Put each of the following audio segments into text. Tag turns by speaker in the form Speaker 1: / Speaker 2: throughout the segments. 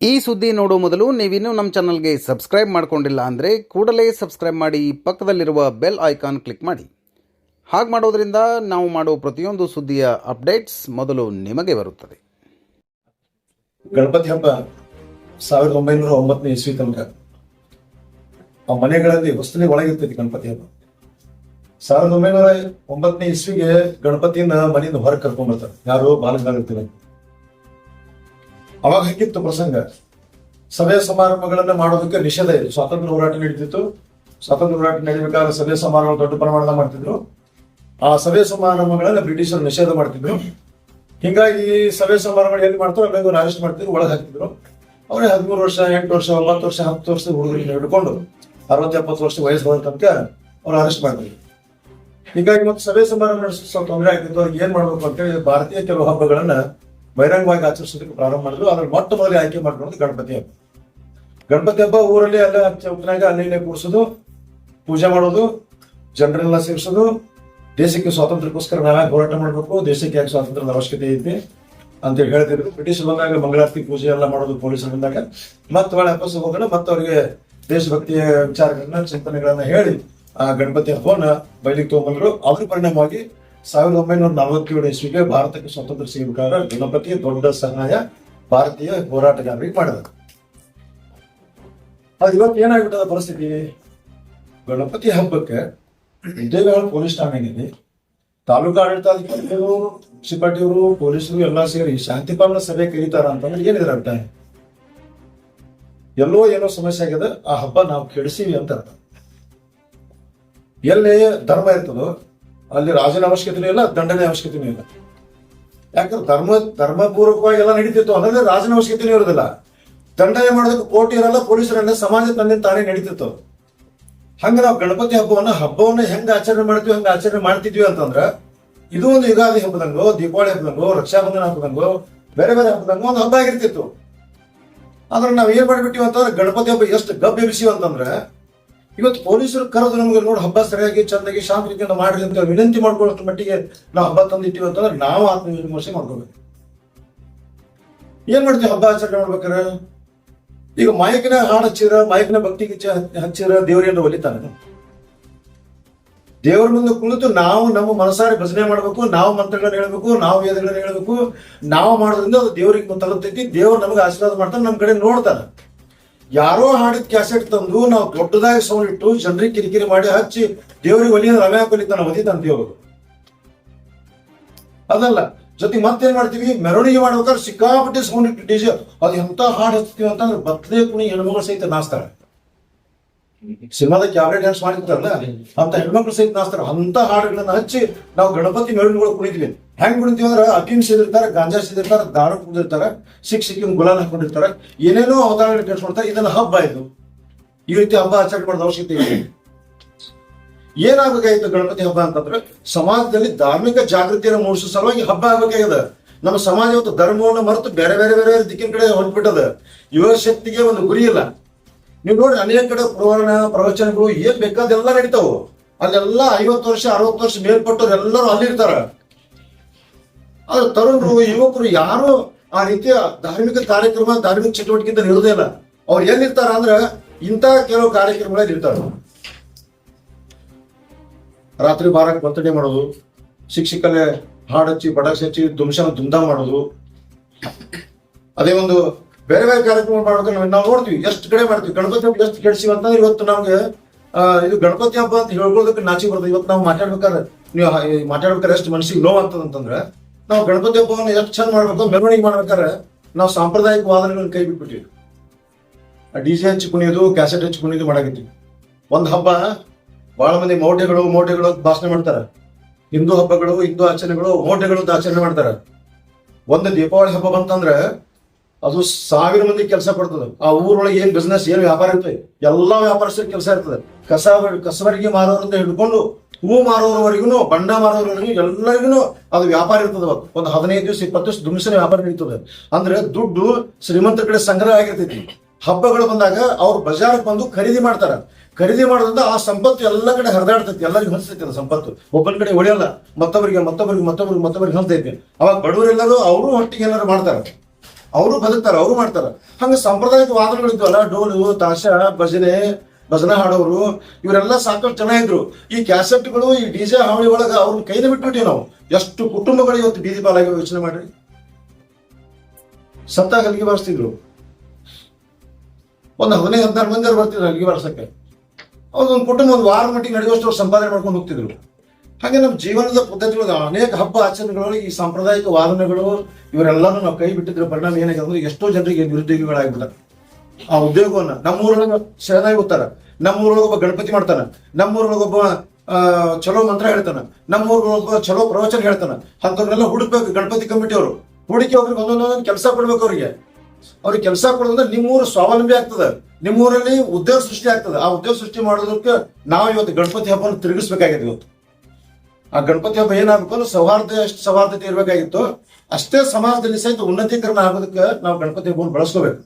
Speaker 1: ಈ ಸುದ್ದಿ ನೋಡೋ ಮೊದಲು ನೀವಿನ್ನೂ ನಮ್ಮ ಚಾನಲ್ಗೆ ಸಬ್ಸ್ಕ್ರೈಬ್ ಮಾಡ್ಕೊಂಡಿಲ್ಲ ಅಂದರೆ ಕೂಡಲೇ ಸಬ್ಸ್ಕ್ರೈಬ್ ಮಾಡಿ ಪಕ್ಕದಲ್ಲಿರುವ ಬೆಲ್ ಐಕಾನ್ ಕ್ಲಿಕ್ ಮಾಡಿ. ಹಾಗೆ ಮಾಡೋದ್ರಿಂದ ನಾವು ಮಾಡೋ ಪ್ರತಿಯೊಂದು ಸುದ್ದಿಯ ಅಪ್ಡೇಟ್ಸ್ ಮೊದಲು ನಿಮಗೆ ಬರುತ್ತದೆ.
Speaker 2: ಗಣಪತಿ ಹಬ್ಬ ಸಾವಿರದ ಒಂಬೈನೂರ ಒಂಬತ್ತನೇ ಇಸ್ವಿ ತನಕ ಆ ಮನೆಗಳಲ್ಲಿ ಹೊಸಲಿ ಒಳಗಿರ್ತೈತಿ ಗಣಪತಿ ಹಬ್ಬ. ಸಾವಿರದ ಒಂಬೈನೂರ ಒಂಬತ್ತನೇ ಇಸ್ವಿಗೆ ಗಣಪತಿನ ಮನೆಯಿಂದ ಹೊರಗೆ ಕರ್ಕೊಂಡ್ಬರ್ತಾರೆ ಯಾರು ಬಾಲಕರಾಗಿರ್ತೀವಿ ಅವಾಗ ಹಂಗಿತ್ತು ಪ್ರಸಂಗ? ಸಭೆ ಸಮಾರಂಭಗಳನ್ನ ಮಾಡೋದಕ್ಕೆ ನಿಷೇಧ ಇದೆ. ಸ್ವಾತಂತ್ರ್ಯ ಹೋರಾಟ ನಡೀತಿತ್ತು. ಸ್ವಾತಂತ್ರ್ಯ ಹೋರಾಟ ನಡೀಬೇಕಾದ್ರೆ ಸಭೆ ಸಮಾರಂಭ ದೊಡ್ಡ ಪ್ರಮಾಣದ ಮಾಡ್ತಿದ್ರು. ಆ ಸಭೆ ಸಮಾರಂಭಗಳನ್ನ ಬ್ರಿಟಿಷರು ನಿಷೇಧ ಮಾಡ್ತಿದ್ರು. ಹಿಂಗಾಗಿ ಸಭೆ ಸಮಾರಂಭ ಎಲ್ಲಿ ಮಾಡ್ತಾರೋ ಇವ್ರು ಅರೆಸ್ಟ್ ಮಾಡ್ತಿದ್ರು, ಒಳಗೆ ಹಾಕ್ತಿದ್ರು ಅವರೇ ಹದಿಮೂರು ವರ್ಷ, ಎಂಟು ವರ್ಷ, ಒಂಬತ್ತು ವರ್ಷ, ಹತ್ತು ವರ್ಷದ ಹುಡುಗರಿಗೆ ಹಿಡ್ಕೊಂಡು ಅರವತ್ತು ಎಪ್ಪತ್ತು ವರ್ಷ ವಯಸ್ಸು ಬಂದ ತನಕ ಅವ್ರು ಅರೆಸ್ಟ್ ಮಾಡಿದ್ರು. ಹೀಗಾಗಿ ಮತ್ತೆ ಸಭೆ ಸಮಾರಂಭ ನಡೆಸೋದು ಸ್ವಲ್ಪ ತೊಂದರೆ ಆಗ್ತಿತ್ತು. ಅವ್ರಿಗೆ ಏನ್ ಮಾಡ್ಬೇಕು ಅಂತೇಳಿ ಭಾರತೀಯ ಕೆಲವು ಹಬ್ಬಗಳನ್ನ ಬಹಿರಂಗವಾಗಿ ಆಚರಿಸೋದಕ್ಕೆ ಪ್ರಾರಂಭ ಮಾಡಿದ್ರು. ಅದ್ರಲ್ಲಿ ಮೊಟ್ಟ ಮೊದಲೇ ಆಯ್ಕೆ ಮಾಡ್ಕೊಂಡು ಗಣಪತಿ ಹಬ್ಬ. ಗಣಪತಿ ಹಬ್ಬ ಊರಲ್ಲಿ ಎಲ್ಲ ಚೌಕನಾಗ ಅಲ್ಲಿ ಇಲ್ಲೇ ಕೂರಿಸೋದು, ಪೂಜೆ ಮಾಡೋದು, ಜನರೆಲ್ಲ ಸೇರಿಸೋದು. ದೇಶಕ್ಕೆ ಸ್ವಾತಂತ್ರ್ಯಕ್ಕೋಸ್ಕರ ನಾವ್ಯಾಕೆ ಹೋರಾಟ ಮಾಡಬೇಕು. ದೇಶಕ್ಕೆ ಯಾಕೆ ಸ್ವಾತಂತ್ರ್ಯದ ಅವಶ್ಯಕತೆ ಐತಿ ಅಂತ ಹೇಳ್ತಿದ್ರು. ಬ್ರಿಟಿಷ್ ಬಂದಾಗ ಮಂಗಳಾರತಿ ಪೂಜೆ ಎಲ್ಲ ಮಾಡೋದು ಪೊಲೀಸರು ಬಂದಾಗ. ಮತ್ತೆ ಒಳ್ಳೆ ವಾಪಸ್ ಹೋಗೋಣ, ಮತ್ತೆ ಅವರಿಗೆ ದೇಶಭಕ್ತಿಯ ವಿಚಾರಗಳನ್ನ, ಚಿಂತನೆಗಳನ್ನ ಹೇಳಿ ಆ ಗಣಪತಿ ಹಬ್ಬವನ್ನ ಬಯಲಿಗೆ ತಗೊಂಡ್ಬಂದ್ರು. ಅದ್ರ ಪರಿಣಾಮವಾಗಿ ಸಾವಿರದ ಒಂಬೈನೂರ ನಲವತ್ತೇಳು ಇಸ್ವಿಗೆ ಭಾರತಕ್ಕೆ ಸ್ವತಂತ್ರ ಸಿಗಬೇಕಾದ್ರೆ ಗಣಪತಿ ದೊಡ್ಡ ಸಹಾಯ ಭಾರತೀಯ ಹೋರಾಟಗಾರರಿಗೆ ಮಾಡಿದ ಅದು ಇವತ್ತು ಏನಾಗ್ಬಿಟ್ಟದ ಪರಿಸ್ಥಿತಿ? ಗಣಪತಿ ಹಬ್ಬಕ್ಕೆ ದೇವೇಗೌಡ ಪೊಲೀಸ್ ಠಾಣೆಗಿದೆ ತಾಲೂಕು ಆಡಳಿತಾಧಿಕಾರಿಗಳು ಮುನ್ಸಿಪಾಲಿಟಿಯವರು ಪೊಲೀಸರು ಎಲ್ಲ ಸೇರಿ ಶಾಂತಿ ಪಾಲನಾ ಸಭೆ ಕರೀತಾರ ಅಂತಂದ್ರೆ ಏನಿದ್ರ ಅಭಿಪ್ರಾಯ ಎಲ್ಲೋ ಏನೋ ಸಮಸ್ಯೆ ಆಗಿದೆ, ಆ ಹಬ್ಬ ನಾವು ಕೆಡಿಸೀವಿ ಅಂತ ಎಲ್ಲಿ ಧರ್ಮ ಇರ್ತದೋ ಅಲ್ಲಿ ರಾಜನ ಅವಶ್ಯಕತೆನೂ ಇಲ್ಲ, ದಂಡನೆ ಅವಶ್ಯಕತೆನೂ ಇಲ್ಲ. ಯಾಕಂದ್ರೆ ಧರ್ಮ ಧರ್ಮಪೂರ್ವಕವಾಗಿ ಎಲ್ಲ ನಡೀತಿತ್ತು. ಅಂದ್ರೆ ರಾಜನ ಅವಶ್ಯಕತೆನೂ ಇರೋದಿಲ್ಲ ದಂಡನೆ ಮಾಡೋದಕ್ಕೆ ಕೋರ್ಟ್ ಇರಲ್ಲ ಪೊಲೀಸರನ್ನ ಸಮಾಜ ತಂದೆ ತಾನೇ ನಡೀತಿತ್ತು. ಹಂಗ ನಾವು ಗಣಪತಿ ಹಬ್ಬವನ್ನ ಹಬ್ಬವನ್ನ ಹೆಂಗ ಆಚರಣೆ ಮಾಡ್ತೀವಿ, ಹಂಗ ಆಚರಣೆ ಮಾಡ್ತಿದ್ವಿ ಅಂತಂದ್ರ, ಇದು ಒಂದು ಯುಗಾದಿ ಹಬ್ಬದಂಗೋ, ದೀಪಾವಳಿ ಹಬ್ಬದಂಗೋ, ರಕ್ಷಾಬಂಧನ ಹಬ್ಬದಂಗೋ, ಬೇರೆ ಬೇರೆ ಹಬ್ಬದಂಗೋ ಒಂದು ಹಬ್ಬ ಆಗಿರ್ತಿತ್ತು. ಆದ್ರೆ ನಾವ್ ಏನ್ ಮಾಡ್ಬಿಟ್ಟಿವಿ ಅಂತಂದ್ರೆ ಗಣಪತಿ ಹಬ್ಬ ಎಷ್ಟು ಗಬ್ ಎಬ್ಸಿವಿ ಅಂತಂದ್ರೆ ಇವತ್ತು ಪೊಲೀಸರು ಕರೆದು ನಮ್ಗೆ ನೋಡಿ ಹಬ್ಬ ಸರಿಯಾಗಿ ಚಂದಾಗಿ ಶಾಂತ ರೀತಿಯಿಂದ ಮಾಡ್ರಿ ಅಂತ ವಿನಂತಿ ಮಾಡ್ಕೊಳ್ಳೋಷ್ಟು ಮಟ್ಟಿಗೆ ನಾವು ಹಬ್ಬ ತಂದಿಟ್ಟಿವಿ ಅಂತಂದ್ರೆ ನಾವು ಆತ್ಮವಿಮರ್ಶೆ ಮಾಡ್ಕೋಬೇಕು. ಏನ್ ಮಾಡ್ತೀವಿ ಹಬ್ಬ ಆಚರಣೆ ಮಾಡ್ಬೇಕಾರೆ? ಈಗ ಮಾಯಕಿನ ಹಾಡು ಹಚ್ಚಿರ ಮಾಯಕನ ಭಕ್ತಿ ಹಚ್ಚಿರ ದೇವರಿಯನ್ನು ಒಲಿತಾನೆ? ದೇವರ ಮುಂದೆ ಕುಳಿತು ನಾವು ನಮ್ಮ ಮನಸಾರೆ ಭಜನೆ ಮಾಡಬೇಕು, ನಾವು ಮಂತ್ರಗಳನ್ನ ಹೇಳ್ಬೇಕು, ನಾವು ವೇದಗಳನ್ನ ಹೇಳ್ಬೇಕು. ನಾವು ಮಾಡೋದ್ರಿಂದ ಅದು ದೇವರಿಗೆ ತಲುಪ್ತೈತಿ ದೇವ್ರು ನಮಗೆ ಆಶೀರ್ವಾದ ಮಾಡ್ತಾನೆ ನಮ್ಮ ಕಡೆ ನೋಡ್ತಾನೆ. ಯಾರೋ ಹಾಡಿದ ಕ್ಯಾಸೆಟ್ ತಂದು ನಾವು ದೊಡ್ಡದಾಗಿ ಸೌಂಡ್ ಇಟ್ಟು ಜನರಿಗೆ ಕಿರಿಕಿರಿ ಮಾಡಿ ಹಚ್ಚಿ ದೇವರಿಗೆ ಒಲಿಯ ರವೆ ಹಾಕೊಲಿತಾನೆ ಒದಿತಾನೆ ಅವರು. ಅದಲ್ಲ, ಜೊತೆಗೆ ಮತ್ತೇನ್ ಮಾಡ್ತೀವಿ? ಮೆರವಣಿಗೆ ಮಾಡ್ಬೇಕಾದ್ರೆ ಸಿಕ್ಕಾಪಟ್ಟೆ ಸೌಂಡ್ ಇಟ್ಟು ಡಿಜೆ ಅದು ಎಂತ ಹಾಡು ಹಚ್ತೀವಿ ಅಂತಂದ್ರೆ ಬತ್ತಲೆ ಕುಣಿ ಹೆಣ್ಮಗಳು ಸಹಿತ ನಾಸ್ತಾರೆ ಸಿನಿಮಾದ ಕ್ಯಾಬ್ರೆ ಡ್ಯಾನ್ಸ್ ಮಾಡಿರ್ತಾರಲ್ಲ, ಅಂತ ಹೆಣ್ಮಕ್ಳು ಸಹಿತ ನಾಸ್ತಾರೆ ಅಂತ ಹಾಡುಗಳನ್ನ ಹಚ್ಚಿ ನಾವು ಗಣಪತಿ ಮೆರವಣಿಗೆ ಕುಣಿತೀವಿ. ಹೆಂಗ್ ಬಿಡ್ತೀವಿ ಅಂದ್ರೆ ಅಫೀಮ್ ಸಿದಿರ್ತಾರೆ, ಗಾಂಜಾ ಸೇದಿರ್ತಾರೆ, ದಾರು ಕುಡಿದಿರ್ತಾರೆ, ಸಿಕ್ ಸಿಕ್ಕಿನ ಗುಲಾಲ್ ಹಾಕೊಂಡಿರ್ತಾರೆ. ಏನೇನೋ ಅವತಾರಗಳು ಕೇಳಿಸ್ಕೊಳ್ತಾರೆ ಇದನ್ನ ಹಬ್ಬ ಇದು. ಈ ರೀತಿ ಹಬ್ಬ ಆಚರಣೆ ಮಾಡೋದು ಅವಶ್ಯಕತೆ ಇದೆ. ಏನಾಗಬೇಕಾಗಿತ್ತು ಗಣಪತಿ ಹಬ್ಬ ಅಂತಂದ್ರೆ, ಸಮಾಜದಲ್ಲಿ ಧಾರ್ಮಿಕ ಜಾಗೃತಿಯನ್ನು ಮೂಡಿಸೋ ಸಲುವಾಗಿ ಹಬ್ಬ ಆಗಬೇಕಾಗಿದೆ. ನಮ್ಮ ಸಮಾಜ ಇವತ್ತು ಧರ್ಮವನ್ನು ಮರೆತು ಬೇರೆ ಬೇರೆ ಬೇರೆ ದಿಕ್ಕಿನ ಕಡೆ ಹೊರಟ್ಬಿಟ್ಟದ ಯುವ ಶಕ್ತಿಗೆ ಒಂದು ಗುರಿ ಇಲ್ಲ. ನೀವು ನೋಡಿ ಅನೇಕ ಕಡೆ ಪುರಾಣ, ಪ್ರವಚನಗಳು ಏನ್ ಬೇಕಾದೆಲ್ಲ ನಡೀತಾವು. ಅಲ್ಲೆಲ್ಲ ಐವತ್ತು ವರ್ಷ, ಅರವತ್ತು ವರ್ಷ ಮೇಲ್ಪಟ್ಟವ್ರು ಎಲ್ಲರೂ ಅಲ್ಲಿರ್ತಾರ. ಆದ್ರೆ ತರುಣರು, ಯುವಕರು ಯಾರು ಆ ರೀತಿಯ ಧಾರ್ಮಿಕ ಕಾರ್ಯಕ್ರಮ, ಧಾರ್ಮಿಕ ಚಟುವಟಿಕೆಯಿಂದ ಇರೋದೇ ಇಲ್ಲ. ಅವ್ರು ಎಲ್ಲಿರ್ತಾರ ಅಂದ್ರ ಇಂಥ ಕೆಲವು ಕಾರ್ಯಕ್ರಮಗಳಲ್ಲಿ ಇರ್ತಾರ. ರಾತ್ರಿ ಬಾರಕ್ಕೆ ಬರ್ತಡೇ ಮಾಡೋದು ಶಿಕ್ಷಕಲೆ ಹಾಡು ಹಚ್ಚಿ ಹಚ್ಚಿ ದುಂಶನ ದುಮ್ದಾಮ್ ಮಾಡೋದು. ಅದೇ ಒಂದು ಬೇರೆ ಬೇರೆ ಕಾರ್ಯಕ್ರಮ ಮಾಡೋದ್ರೆ ನಾವು ನೋಡ್ತೀವಿ. ಎಷ್ಟು ಕಡೆ ಮಾಡ್ತೀವಿ? ಗಣಪತಿ ಹಬ್ಬ ಎಷ್ಟು ಕೆಡ್ಸಿವಿ ಅಂತಂದ್ರೆ ಇವತ್ತು ನಮ್ಗೆ ಇದು ಗಣಪತಿ ಹಬ್ಬ ಅಂತ ಹೇಳ್ಕೊಳ್ಳೋದಕ್ಕೆ ನಾಚಿ ಬರ್ತದೆ. ಇವತ್ತು ನಾವು ಮಾತಾಡ್ಬೇಕಾದ್ರೆ, ನೀವು ಮಾತಾಡ್ಬೇಕಾದ್ರೆ ಎಷ್ಟು ಮನಸ್ಸಿಗೆ ನೋವು ಅಂತಂದ್ರೆ ನಾವು ಗಣಪತಿ ಹಬ್ಬವನ್ನು ಎಷ್ಟು ಚಂದ ಮಾಡ್ಬೇಕು ಮೆರವಣಿಗೆ ಮಾಡ್ಬೇಕಾದ್ರೆ ನಾವು ಸಾಂಪ್ರದಾಯಿಕ ವಾದನೆಗಳನ್ನ ಕೈ ಬಿಟ್ಬಿಟ್ಟಿವಿ. ಡಿ ಜೆ ಹಚ್ಚಿ ಕುಣಿಯೋದು, ಕ್ಯಾಸೆಟ್ ಹಚ್ಚಿ ಕುಣಿಯೋದು ಮಾಡಾಕತ್ತೀವಿ. ಒಂದು ಹಬ್ಬ ಬಹಳ ಮಂದಿ ಮೋಟೆಗಳು ಮೋಟೆಗಳು ಭಾಷಣ ಮಾಡ್ತಾರೆ. ಹಿಂದೂ ಹಬ್ಬಗಳು, ಹಿಂದೂ ಆಚರಣೆಗಳು ಮೋಟೆಗಳು ಆಚರಣೆ ಮಾಡ್ತಾರೆ. ಒಂದು ದೀಪಾವಳಿ ಹಬ್ಬ ಬಂತಂದ್ರೆ ಅದು ಸಾವಿರ ಮಂದಿ ಕೆಲಸ ಕೊಡ್ತದೆ. ಆ ಊರೊಳಗೆ ಏನ್ ಬಿಸ್ನೆಸ್ ಏನ್ ವ್ಯಾಪಾರ ಇರ್ತದೆ? ಎಲ್ಲಾ ವ್ಯಾಪಾರಸ್ಥರ ಕೆಲಸ ಇರ್ತದೆ. ಕಸ ಕಸಬರಿಗೆ ಮಾರೋರಿಂದ ಹಿಡ್ಕೊಂಡು ಹೂ ಮಾರೋರವರೆಗೂ ಬಂಡ ಮಾರೋರವರೆಗೂ ಎಲ್ಲರಿಗೂ ಅದು ವ್ಯಾಪಾರ ಇರ್ತದೆ ಅವತ್ತು ಒಂದು ಹದಿನೈದು ದಿವಸ, ಇಪ್ಪತ್ತು ದಿವಸ ದುಮ್ಸನೆ ವ್ಯಾಪಾರ ನಡೀತದೆ. ಅಂದ್ರೆ ದುಡ್ಡು ಶ್ರೀಮಂತರ ಕಡೆ ಸಂಗ್ರಹ ಆಗಿರ್ತೈತಿ. ಹಬ್ಬಗಳು ಬಂದಾಗ ಅವ್ರು ಬಜಾರ್ಗೆ ಬಂದು ಖರೀದಿ ಮಾಡ್ತಾರ. ಖರೀದಿ ಮಾಡೋದ್ರಿಂದ ಆ ಸಂಪತ್ತು ಎಲ್ಲ ಕಡೆ ಹರಿದಾಡ್ತೈತಿ, ಎಲ್ಲರಿಗೂ ಹಂಚ್ತೈತಿ ಅದು ಸಂಪತ್ತು. ಒಬ್ಬನ ಕಡೆ ಉಳಿಯಲ್ಲ ಮತ್ತೊಬ್ಬರಿಗೆ ಮತ್ತೊಬ್ಬರಿಗೆ ಮತ್ತೊಬ್ಬರಿಗೆ ಮತ್ತೊಬ್ಬರಿಗೆ ಹಂಚ್ತೈತಿ. ಅವಾಗ ಬಡವರೆಲ್ಲರೂ ಅವರು ಹೊಟ್ಟಿಗೆ ಏನಾರು ಮಾಡ್ತಾರ. ಅವರು ಬದುಕ್ತಾರ, ಅವರು ಮಾಡ್ತಾರ. ಹಂಗ ಸಾಂಪ್ರದಾಯಿಕ ವಾದನಗಳಿದ್ವಲ್ಲ ಡೋಲು, ತಾಶ, ಭಜನೆ ಭಜನೆ ಹಾಡೋರು ಇವರೆಲ್ಲ ಸಾಕಷ್ಟು ಜನ ಇದ್ರು. ಈ ಕ್ಯಾಸೆಟ್ಗಳು, ಈ ಡಿ ಜೆ ಹಾವಳಿ ಒಳಗೆ ಅವ್ರನ್ನ ಕೈನ ಬಿಟ್ಬಿಟ್ಟಿವಿ ನಾವು. ಎಷ್ಟು ಕುಟುಂಬಗಳು ಇವತ್ತು ಬೀದಿ ಪಾಲಾಗಿ ಯೋಚನೆ ಮಾಡ್ರಿ. ಸತ್ತಾಗ ಹಲಿಗೆ ಬಾರಿಸ್ತಿದ್ರು. ಒಂದು ಹದಿನೈದು, ಹದಿನಾರು ಮಂದಿ ಬರ್ತಿದ್ರು ಹಲಿಗೆ ಬಾರಿಸಕ್ಕೆ. ಅವ್ರೊಂದು ಕುಟುಂಬ ಒಂದು ವಾರ ಮಟ್ಟಿಗೆ ನಡೆಯುವಷ್ಟು ಅವ್ರು ಸಂಪಾದನೆ ಮಾಡ್ಕೊಂಡು ಹೋಗ್ತಿದ್ರು. ಹಾಗೆ ನಮ್ಮ ಜೀವನದ ಪದ್ಧತಿಗಳು ಅನೇಕ ಹಬ್ಬ ಆಚರಣೆಗಳು ಈ ಸಾಂಪ್ರದಾಯಿಕ ವಾದನೆಗಳು ಇವರೆಲ್ಲರೂ ನಾವು ಕೈ ಬಿಟ್ಟಿದ್ರೆ ಪರಿಣಾಮ ಏನಾಗಿದೆ ಅಂದ್ರೆ ಎಷ್ಟೋ ಜನರಿಗೆ ನಿರುದ್ಯೋಗಿಗಳಾಗ್ಬಿಟ್ಟಾರೆ. ಆ ಉದ್ಯೋಗವನ್ನ ನಮ್ಮೂರೊಳಗ ಶರಣಾಗಿ ಹೋಗ್ತಾರ. ನಮ್ಮೂರೊಳಗ ಒಬ್ಬ ಗಣಪತಿ ಮಾಡ್ತಾನ. ನಮ್ಮೂರೊಳಗ ಒಬ್ಬ ಚಲೋ ಮಂತ್ರ ಹೇಳ್ತಾನ. ನಮ್ಮೂರೊಳಗ ಒಬ್ಬ ಚಲೋ ಪ್ರವಚನ ಹೇಳ್ತಾನ. ಅಂತವ್ರನ್ನೆಲ್ಲ ಹುಡುಕ್ಬೇಕು ಗಣಪತಿ ಕಮಿಟಿ ಅವರು. ಹುಡುಕಿ ಅವ್ರಿಗೆ ಒಂದೊಂದೊಂದೊಂದು ಕೆಲಸ ಕೊಡ್ಬೇಕು ಅವ್ರಿಗೆ. ಅವ್ರಿಗೆ ಕೆಲಸ ಕೊಡೋದಂದ್ರೆ ನಿಮ್ಮೂರು ಸ್ವಾವಲಂಬಿ ಆಗ್ತದೆ. ನಿಮ್ಮೂರಲ್ಲಿ ಉದ್ಯೋಗ ಸೃಷ್ಟಿ ಆಗ್ತದೆ. ಆ ಉದ್ಯೋಗ ಸೃಷ್ಟಿ ಮಾಡೋದಕ್ಕೆ ನಾವು ಇವತ್ತು ಗಣಪತಿ ಹಬ್ಬನ ತಿರುಗಿಸ್ಬೇಕಾಗಿದೆ ಇವತ್ತು. ಆ ಗಣಪತಿ ಹಬ್ಬ ಏನಾಗಬೇಕು ಅಂದ್ರೆ ಸೌಹಾರ್ದ ಎಷ್ಟು ಸೌಹಾರ್ದತೆ ಇರಬೇಕಾಗಿತ್ತು. ಅಷ್ಟೇ ಸಮಾಜದಲ್ಲಿ ಸಹಿತ ಉನ್ನತೀಕರಣ ಆಗೋದಕ್ಕೆ ನಾವು ಗಣಪತಿ ಹಬ್ಬವನ್ನು ಬಳಸ್ಕೋಬೇಕು.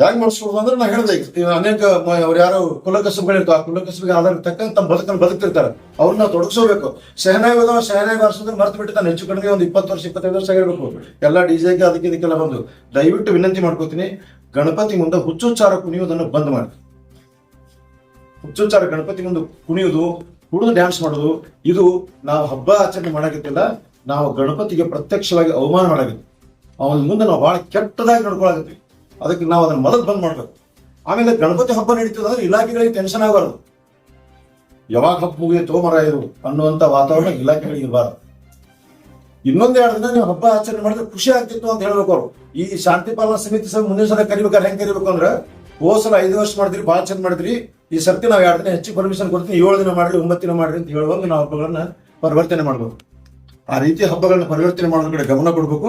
Speaker 2: ಹೇಗೆ ಮಾಡಿಸ್ಬೋದು ಅಂದ್ರೆ ನಾ ಹೇಳಿದೆ ಅನೇಕ ಅವ್ರು ಯಾರು ಕುಲಕಸಬುಗಳು ಇರ್ತಾವ ಆ ಕುಲಕಸಬಿಗೆ ಆಧಾರ ತಕ್ಕಂತ ತಮ್ಮ ಬದುಕನ್ನು ಬದುಕ್ತಿರ್ತಾರೆ. ಅವ್ರನ್ನ ತೊಡಗಿಸೋಬೇಕು. ಶಹನಾಯಿ ಹೋದವ ಶಹನಾಯಿ ಬಾರಿಸೋದ್ರೆ ಮರ್ತು ಬಿಟ್ಟಿದ್ದಾನೆ ಹೆಚ್ಚು ಕಡಿಮೆ ಒಂದು ಇಪ್ಪತ್ತು ವರ್ಷ, ಇಪ್ಪತ್ತೈದು ವರ್ಷ ಆಗಿರ್ಬೇಕು. ಎಲ್ಲ ಡಿಜೆಗೆ ಅದಕ್ಕೆ ಇದಕ್ಕೆಲ್ಲ ಬಂದು. ದಯವಿಟ್ಟು ವಿನಂತಿ ಮಾಡ್ಕೋತೀನಿ, ಗಣಪತಿ ಮುಂದೆ ಹುಚ್ಚುಚ್ಚಾರ ಕುಣಿಯೋದನ್ನು ಬಂದ್ ಮಾಡಿ. ಹುಚ್ಚುಚ್ಚಾರ ಗಣಪತಿ ಮುಂದೆ ಕುಣಿಯೋದು, ಕುಡಿದು ಡ್ಯಾನ್ಸ್ ಮಾಡೋದು, ಇದು ನಾವು ಹಬ್ಬ ಆಚರಣೆ ಮಾಡಾಕತ್ತಿಲ್ಲ, ನಾವು ಗಣಪತಿಗೆ ಪ್ರತ್ಯಕ್ಷವಾಗಿ ಅವಮಾನ ಮಾಡಾಕತ್ತೀವಿ. ಅವನ ಮುಂದೆ ನಾವು ಬಹಳ ಕೆಟ್ಟದಾಗಿ ನಡ್ಕೊಳಕತ್ತೀವಿ. ಅದಕ್ಕೆ ನಾವು ಅದನ್ನ ಮೊದಲು ಬಂದ್ ಮಾಡ್ಬೇಕು. ಆಮೇಲೆ ಗಣಪತಿ ಹಬ್ಬ ನಡೀತದೆ ಅಂದ್ರೆ ಇಲಾಖೆಗಳಿಗೆ ಟೆನ್ಷನ್ ಆಗಬಾರ್ದು. ಯಾವಾಗ ಹಬ್ಬ ಮುಗಿಯುತ್ತೋ ಮರ ಇರು ಅನ್ನುವಂತ ವಾತಾವರಣ ಇಲಾಖೆಗಳಿಗೆ ಇರಬಾರ್ದು. ಇನ್ನೊಂದು ಎರಡು ದಿನ ನೀವು ಹಬ್ಬ ಆಚರಣೆ ಮಾಡಿದ್ರೆ ಖುಷಿ ಆಗ್ತಿತ್ತು ಅಂತ ಹೇಳ್ಬೇಕು ಅವರು. ಈ ಶಾಂತಿ ಪಾಲನಾ ಸಮಿತಿ ಸಹ ಮುಂದಿನ ಸಲ ಕರಿಬೇಕಾದ್ರೆ ಹೆಂಗ್ ಕರಿಬೇಕು ಅಂದ್ರೆ, ಹೋದ್ ಸಲ ಐದು ವರ್ಷ ಮಾಡಿದ್ರಿ ಭಾಳ ಚಂದ ಮಾಡಿದ್ರಿ, ಈ ಸರ್ತಿ ನಾವು ಎರಡು ದಿನ ಹೆಚ್ಚು ಪರ್ಮಿಷನ್ ಕೊಡ್ತೀನಿ, ಏಳು ದಿನ ಮಾಡ್ರಿ, ಒಂಬತ್ತು ದಿನ ಮಾಡ್ರಿ ಅಂತ ಹೇಳುವಾಗ ನಾವು ಹಬ್ಬಗಳನ್ನ ಪರಿವರ್ತನೆ ಮಾಡ್ಬೇಕು ಆ ರೀತಿ ಹಬ್ಬಗಳನ್ನ ಪರಿವರ್ತನೆ ಮಾಡೋದ್ರ ಕಡೆ ಗಮನ ಕೊಡ್ಬೇಕು.